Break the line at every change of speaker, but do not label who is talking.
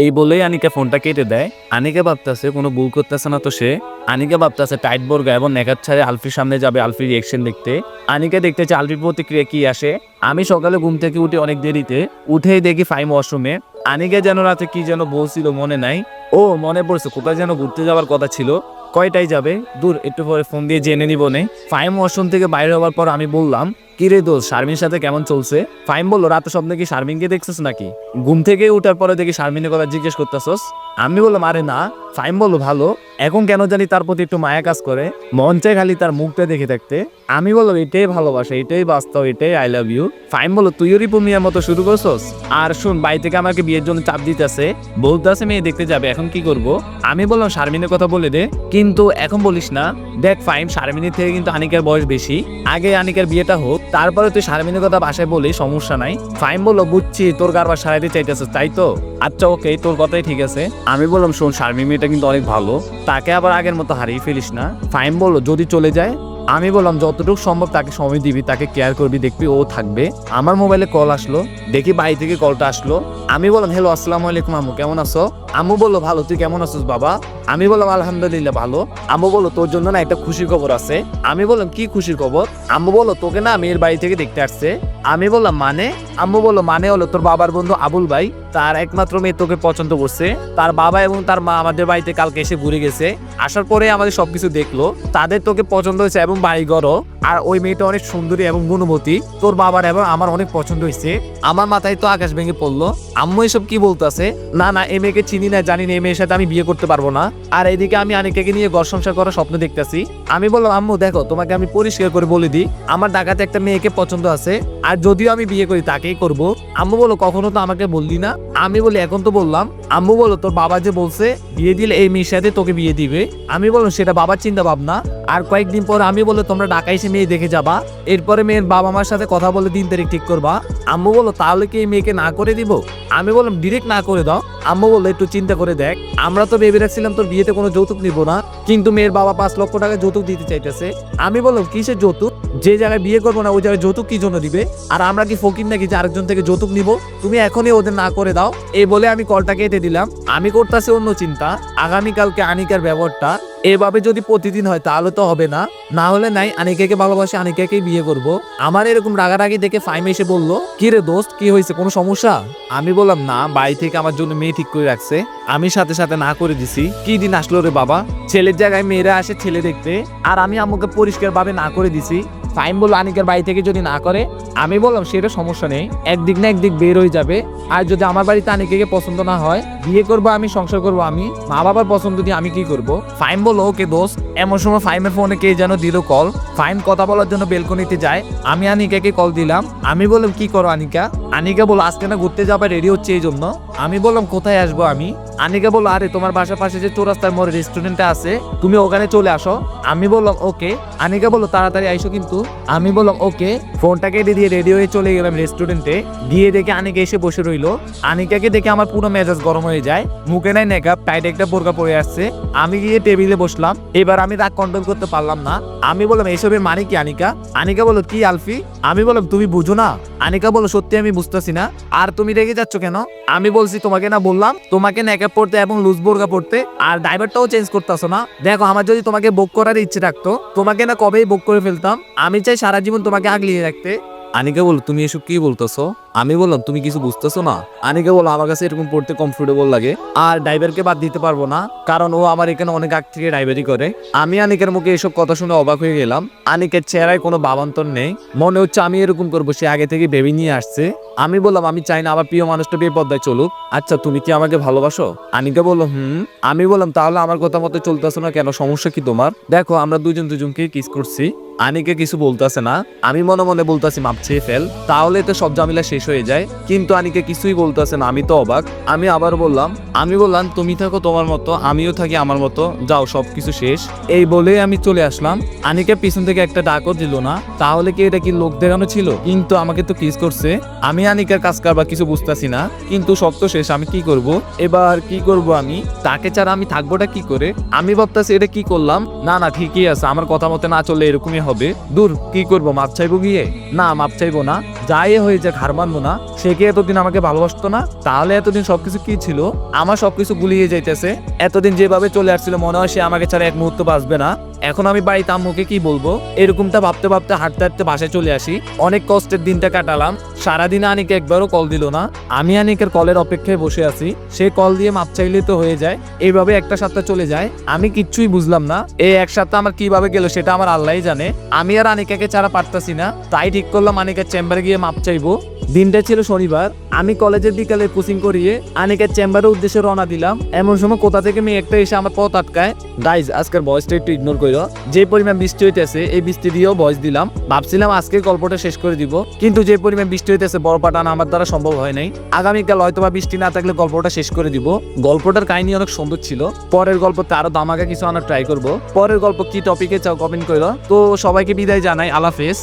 এই বলেই আনিকা ফোনটা কেটে দেয়। আনিকা ভাবতেছে, কোনো ভুল করতেছে না তো সে। আনিকা ভাবতেছে টাইট বোর্গা এবং নেকাত ছাড়ে আলফির সামনে যাবে আলফির রিয়েকশন দেখতে। আনিকা দেখতে চায় আলফির প্রতিক্রিয়া কি আসে। আমি সকালে ঘুম থেকে উঠে অনেক দেরিতে। উঠেই দেখি ফাইম ওয়াশরুমে। আনিকা যেন রাতে কি যেন বলছিল মনে নাই। ও, মনে পড়ছে কোথায় যেন ঘুরতে যাওয়ার কথা ছিল। কয়টায় যাবে? দূর, একটু পরে ফোন দিয়ে জেনে নিব নে। ফাইম ওয়াশরুম থেকে বাইরে হওয়ার পর আমি বললাম কি রে দোষ শারমিনের সাথে কেমন চলছে? ফাইম বলল, রাতে স্বপ্নে কি শারমিনকে দেখছিস নাকি? ঘুম থেকে উঠার পরে দেখি শারমিনের কথা জিজ্ঞেস করতেছস। আমি বললাম, আরে না। ফাইম বলল, ভালো। এখন কেন জানি তার প্রতি একটু মায়া কাজ করে, মন খালি তার মুখটা দেখে থাকতে আমি বললাম, এটাই ভালোবাসা, এটাই বাস্তব, এটাই আই লাভ ইউ ফাইম বলল, তুইও রিপু মিয়ার মতো শুরু করছস? আর শুন, বাড়ি থেকে আমাকে বিয়ের জন্য চাপ দিতেছে। বলতেছে মেয়ে, দেখতে যাবে, এখন কি করব? আমি বললাম, শারমিনের কথা বলে দে। কিন্তু এখন বলিস না। দেখ ফাইম শারমিনের থেকে কিন্তু আনিকার বয়স বেশি। আগে আনিকার বিয়েটা হোক তারপরে তুই শারমিনের কথা বাসায় বলি, সমস্যা নাই। ফাইম বলল, বুঝছি, তোর কারবার সারাইতে চাইতেছে তাই তো? আচ্ছা ওকে, তোর কথাই ঠিক আছে। আমি বললাম, শোন শারমি মেয়েটা কিন্তু অনেক ভালো, তাকে আবার আগের মতো হারিয়ে ফেলিস না। ফাইম বলল, যদি চলে যায়? আমি বললাম, যতটুকু সম্ভব তাকে সময় দিবি, তাকে কেয়ার করবি, দেখবি ও থাকবে। আমার মোবাইলে কল আসলো, দেখি বাড়ি থেকে কলটা আসলো। আমি বললাম হ্যালো আসসালামু আলাইকুম আমু কেমন আছো? আম্মু বলল, ভালো, তুই কেমন আছিস বাবা? আমি বললাম, আলহামদুলিল্লাহ, ভালো। আম্মু বলল, তোর জন্য না একটা খুশির খবর আছে। আমি বললাম, কি খুশির খবর? আম্মু বলল, তোকে না মেয়ের বাড়ি থেকে দেখতে আসছে। আমি বললাম মানে? আম্মু বলল মানে হলো তোর বাবার বন্ধু আবুল ভাই, তার একমাত্র মেয়ে তোকে পছন্দ করছে। তার বাবা এবং তার মা আমাদের বাড়িতে কালকে এসে ঘুরে গেছে। আসার পরে আমাদের সবকিছু দেখল। তাদের তোকে পছন্দ হয়েছে এবং বাড়ি বাড়িঘরও আর ওই মেয়েটা অনেক সুন্দরী এবং গুণবতী। তোর বাবার এবং আমার অনেক পছন্দ হয়েছে। আমার মাথায় তো আকাশ ভেঙে পড়ল। আম্মু এসব কি বলতেছে? না না, এই মেয়েকে চিনি না, জানি না, এই মেয়ের সাথে আমি বিয়ে করতে পারব না। আর এইদিকে আমি আনিকাকে নিয়ে ঘর সংসার করার স্বপ্ন দেখতেছি। আমি বললাম, আম্মু, দেখো, তোমাকে আমি পরিষ্কার করে বলে দিই, আমার ডাকাতে একটা মেয়েকে পছন্দ আছে, আর যদিও আমি বিয়ে করি তাকেই করব। আম্মু বলো কখনো তো আমাকে বললি না? আমি বলি, এখন তো বললাম আম্মু বলো, তোর বাবা যে বলছে, বিয়ে দিলে এই মেয়ের সাথে তোকে বিয়ে দিবে? আমি বললাম, সেটা বাবার চিন্তা ভাবনা আর কয়েকদিন পর আমি বলে তোমরা ঢাকা এসে মেয়ে দেখে যাবা। এরপরে মেয়ের বাবা মার সাথে কথা বলে দিন তারিখ ঠিক করবা। আম্মু বলো তাহলে কি এই মেয়েকে না করে দিব? আমি বললাম, ডিরেক্ট না করে দাও। আম্মু বলল, একটু চিন্তা করে দেখ। আমরা তো ভেবে রাখছিলাম তোর বিয়েতে কোনো যৌতুক নিব না। কিন্তু মেয়ের বাবা পাঁচ লক্ষ টাকা যৌতুক দিতে চাইতেছে। আমি বললাম, কিসের যৌতুক? যে জায়গায় বিয়ে করব না, ওই জায়গায় যৌতুক কি জন্য দিবে? আর আমরা কি ফকির নাকি যে আরেকজন থেকে যৌতুক নিব? তুমি এখনই ওদের না করে দাও। এই বলে আমি কলটা কেটে দিলাম। আমি করতেছি অন্য চিন্তা। আগামীকালকে আনিকার ব্যবহারটা এভাবে যদি প্রতিদিন হয়, তাহলে তো হবে না। না হলে নাই, আনিকাকে ভালোবাসি, আনিকাকেই বিয়ে করব। আমার এরকম রাগারাগি দেখে ফাইমে এসে বলল, কি রে দোস্ত, কি হয়েছে, কোনো সমস্যা? আমি বললাম, না, বাড়ি থেকে আমার জন্য মেয়ে ঠিক করে রাখছে। আমি সাথে সাথে না করে দিছি। কি দিন আসলো রে বাবা? ছেলের জায়গায় মেয়েরা আসে ছেলে দেখতে, আর আমি আমাকে পরিষ্কার ভাবে না করে দিছি। ফাইম বলল আনিকার বাড়ি থেকে যদি না করে, আমি বললাম, সেটা সমস্যা নেই। একদিক না একদিক বের হয়ে যাবে। আর যদি আমার বাড়িতে আনিকাকে পছন্দ না হয়, বিয়ে করব আমি, সংসার করব আমি মা বাবার পছন্দ দিয়ে আমি কি করব? ফাইম বলল, ওকে দোষ এমন সময় ফাইমের ফোনে কে যেন দিল কল। ফাইম কথা বলার জন্য বেলকনিতে যায়। আমি আনিকাকে কল দিলাম। আমি বললাম, কি করো আনিকা? আনিকা বলল, আজকে না ঘুরতে যাবার রেডি হচ্ছে এই জন্য আমি বললাম, কোথায় আসব আমি? আনিকা বলল, আরে, তোমার বাসার পাশে যে চৌরাস্তার মোড় রেস্টুরেন্টে আছে, তুমি ওখানে চলে আসো। আমি বললাম, ওকে। আনিকা বলল, তাড়াতাড়ি আইসো কিন্তু। আমি বললাম, ওকে। ফোনটা কেটে দিয়ে রেডি হয়ে চলে গেলাম রেস্টুরেন্টে গিয়ে দেখে আনিকা এসে বসে রইল। আনিকাকে দেখে আমার পুরো মেজাজ গরম হয়ে যায়। মুখে নাই নেকাপ টাইট একটা বোরকা পরে আসছে। আমি গিয়ে টেবিলে বসলাম। এবার আমি রাগ কন্ট্রোল করতে পারলাম না। আমি বললাম, এসবের মানে কি আনিকা? আনিকা বলল, কি আলফি? আমি বললাম, তুমি বুঝো না। আনিকা বলল, সত্যি আমি বুঝতেছি না। আর তুমি রেগে যাচ্ছ কেন? আমি বলছি, তোমাকে না বললাম, তোমাকে নেকাপ পড়তে এবং লুজ বোরকা পড়তে, আর ড্রাইভারটাও চেঞ্জ করতেছো না। দেখো, আমার যদি তোমাকে বুক করার ইচ্ছে থাকতো, তোমাকে না কবেই বুক করে ফেলতাম। আমি চাই সারা জীবন তোমাকে আগলিয়ে রাখতে। আনিকা বলো, তুমি এসব কি বলতেছো? আমি বললাম, তুমি কিছু বুঝতেছো না? আনিকে বলো আমার কাছে এরকম পড়তে কমফোর্টেবল লাগে। আর ড্রাইভারকে বাদ দিতে পারব না, কারণ ও আমার এখানে অনেক আগ থেকে ড্রাইভারি করে। আমি আনিকের মুখে এসব কথা শুনে অবাক হয়ে গেলাম। আনিকের চেহারায় কোনো ভাবান্তর নেই। মনে হচ্ছে আমি এরকম করব, সে আগে থেকে ভেবে নিয়ে আসছে। আমি বললাম, আমি চাই না আমার প্রিয় মানুষটা বেপদ্দায় চলুক। আচ্ছা তুমি কি আমাকে ভালোবাসো? আনিকা বলল, হুম। আমি বললাম, তাহলে আমার কথা মতো চলতেছো না কেন? সমস্যা কি তোমার? দেখো, আমরা দুজন দুজনকে কিস করছি। আনিকে কিছু বলতেছে না। আমি মনে মনে বলতেছি, মাপ চেয়ে ফেল। তাহলে তো সব ঝামেলা শেষ হয়ে যায়। কিন্তু আনিকে কিছুই বলতেছে না, আমি তো অবাক। আমি আবার বললাম, আমি বললাম, তুমি থাকো তোমার মতো, আমিও থাকি আমার মতো, যাও সব কিছু শেষ। এই বলে আমি চলে আসলাম। আনিকে পিছন থেকে একটা ডাকও দিল না, তাহলে কি এটা কি লোক দেখানো ছিল? কিন্তু আমাকে তো কিস করছে। আমি আনিকার কাজ কারবার কিছু বুঝতাছি না, কিন্তু সব তো শেষ, আমি কি করব? এবার কি করব আমি? তাকে ছাড়া আমি থাকবোটা কি করে? আমি ভাবতাছি, এটা কি করলাম? না না, ঠিকই আছে, আমার কথা মতো না চললে এরকমই হবে। দূর, কি করব, মাপ চাইব গিয়ে? না, মাপ চাইব না, যাই হয়ে যাক হার জানব না। সে কি এতদিন আমাকে ভালোবাসতো না? তাহলে এতদিন সবকিছু কি ছিল? আমার সবকিছু গুলিয়ে যাইতেছে। এতদিন যেভাবে চলে আসছিল, মনে হয় সে আমাকে ছাড়া এক মুহূর্ত বাঁচবে না। এখন আমি বাড়িতে আম্মুকে কি বলব? এরকমটা ভাবতে ভাবতে হাঁটতে হাঁটতে বাসায় চলে আসি। অনেক কষ্টের দিনটা কাটালাম। সারাদিন আনিকে একবারও কল দিল না। আমি আনিকের কলের অপেক্ষায় বসে আছি। সে কল দিয়ে মাপ চাইলে তো হয়ে যায়। এইভাবে একটা সপ্তাহ চলে যায়। আমি কিচ্ছুই বুঝলাম না। এই এক সপ্তাহ আমার কীভাবে গেল সেটা আমার আল্লাহই জানে। আমি আর আনিকাকে ছাড়া পারতাছি না। তাই ঠিক করলাম আনিকার চেম্বারে গিয়ে মাপ চাইব। দিনটা ছিল শনিবার। আমি কলেজের বিকালে কোচিং করিয়ে আনিকার চেম্বারের উদ্দেশ্যে রওনা দিলাম। এমন সময় কোথা থেকে মেয়ে একটা এসে আমার পথ আটকায়। গাইজ আজকের ভয়েসটা একটু ইগনোর করো যে পরিমাণ বৃষ্টি হইতেছে, এই বৃষ্টি দিয়েও ভয়েস দিলাম। ভাবছিলাম আজকে গল্পটা শেষ করে দিব, কিন্তু যে পরিমাণ বৃষ্টি হইতেছে, বড় পাটানো আমার দ্বারা সম্ভব হয় নাই। আগামীকাল হয়তো বা বৃষ্টি না থাকলে গল্পটা শেষ করে দিব। গল্পটার কাহিনী অনেক সুন্দর ছিল। পরের গল্পতে আরও দামাকা কিছু আনার ট্রাই করব। পরের গল্প কি টপিকে চাও কমেন্ট করো তো সবাইকে বিদায় জানাই আলাফেজ